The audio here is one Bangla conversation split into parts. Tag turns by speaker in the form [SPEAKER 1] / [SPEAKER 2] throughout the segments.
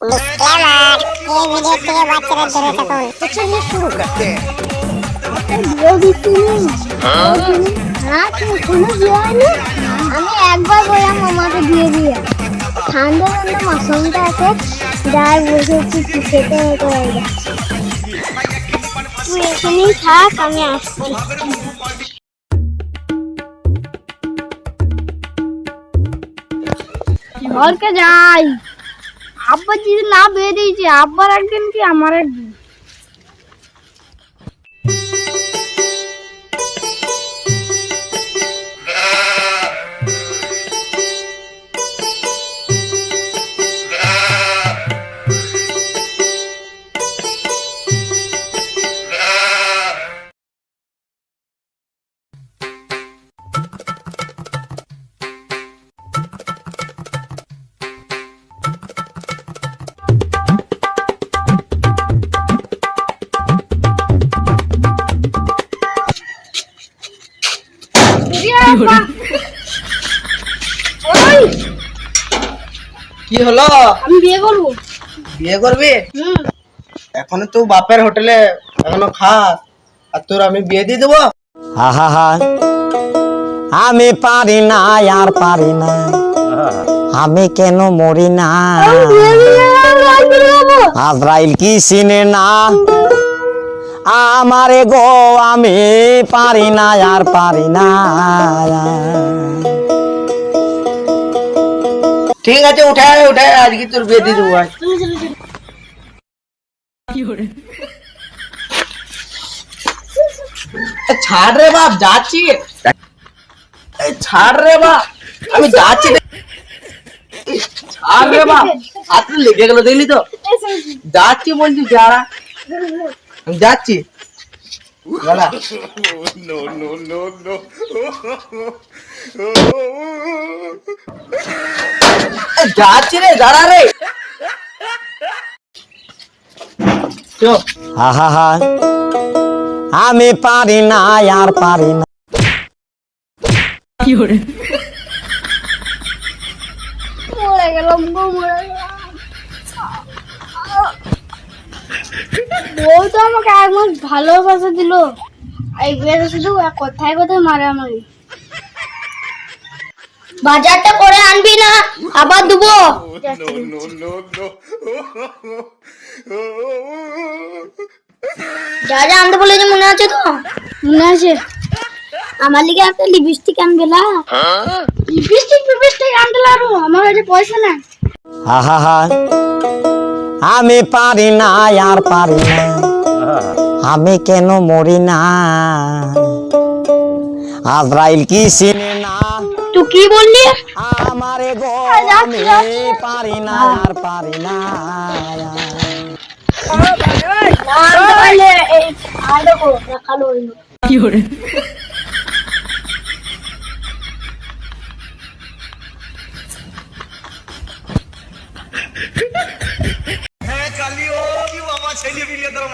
[SPEAKER 1] ডিসক্লেমার এই ভিডিও থেকে বাচ্চারা
[SPEAKER 2] আমি একবার বললাম আমাকে দিয়ে দিয়ে ঠান্ডা ঠান্ডা মাশরুমটা আছে যার বসেছি খেতে হতে পারবে তুই এখানেই থাক আমি আসছি ঘরকে যাই। আব্বা যদি না বেরিয়েছে আব্বার একদিন কি আমার একদিন
[SPEAKER 3] কি হলো?
[SPEAKER 2] আমি বিয়ে করব।
[SPEAKER 3] বিয়ে করবি?
[SPEAKER 2] হুম।
[SPEAKER 3] এখনও তুই বাপের হোটেলে এখনও খাস। আর তোর আমি বিয়ে দিয়ে দেবো?
[SPEAKER 4] আহা আমি পারি না আর পারি না। আমি কেন মরি না? আজরাইল কি চিনে না? আমারে গো, আমি পারি না, আর পারি না
[SPEAKER 3] ঠিক আছে উঠায় উঠায় আজকে তোর বিয়ে দিয়ে দেবো। ছাড় রে বাপ, যাচ্ছি ছাড় রে বাপ, আমি যাচ্ছি। ছাড় রে বাপ হাতে লেগে গেল, দেখলি তো যাচ্ছি বলছি, যারা আমি যাচ্ছি। যাচ্ছি রে দাঁড়া রে।
[SPEAKER 4] আমি পারি না আর পারি না।
[SPEAKER 2] মরে গেলাম গো মরে গেলাম। বউ তো আমাকে এক মাস ভালোবাসা দিল। এই বিয়েটা শুধু কোথায় কোথায় মারে আমাকে বাজারটা করে আনবি না আবার দেবো। যা যা আনতে বলেছে মনে আছে তো? মনে আছে। আমার লিগে একটা লিপস্টিক আনবে না? লিপস্টিক লিপস্টিক আনতে লাগবো আমার কাছে পয়সা নাই।
[SPEAKER 4] আহা আমি পারি না আর পারি না আমি কেন মরি না আজরাইল কি চিনে না
[SPEAKER 2] তুই কি বললি
[SPEAKER 4] আমারে গো আমি পারি না আর পারি না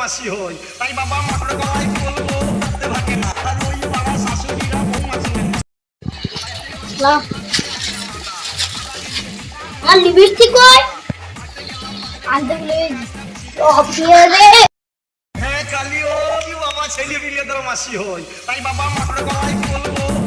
[SPEAKER 2] আনতে পারলে এই আর দেখো রাখালো হইল না। আর লিপস্টিক কই? আনতে বলে ও দিয়ে দে
[SPEAKER 5] কালিও কি বাবা ছেলে মিলে তোর মাসি হই। তাই বাবা মাঠে গলায় বলব না ওই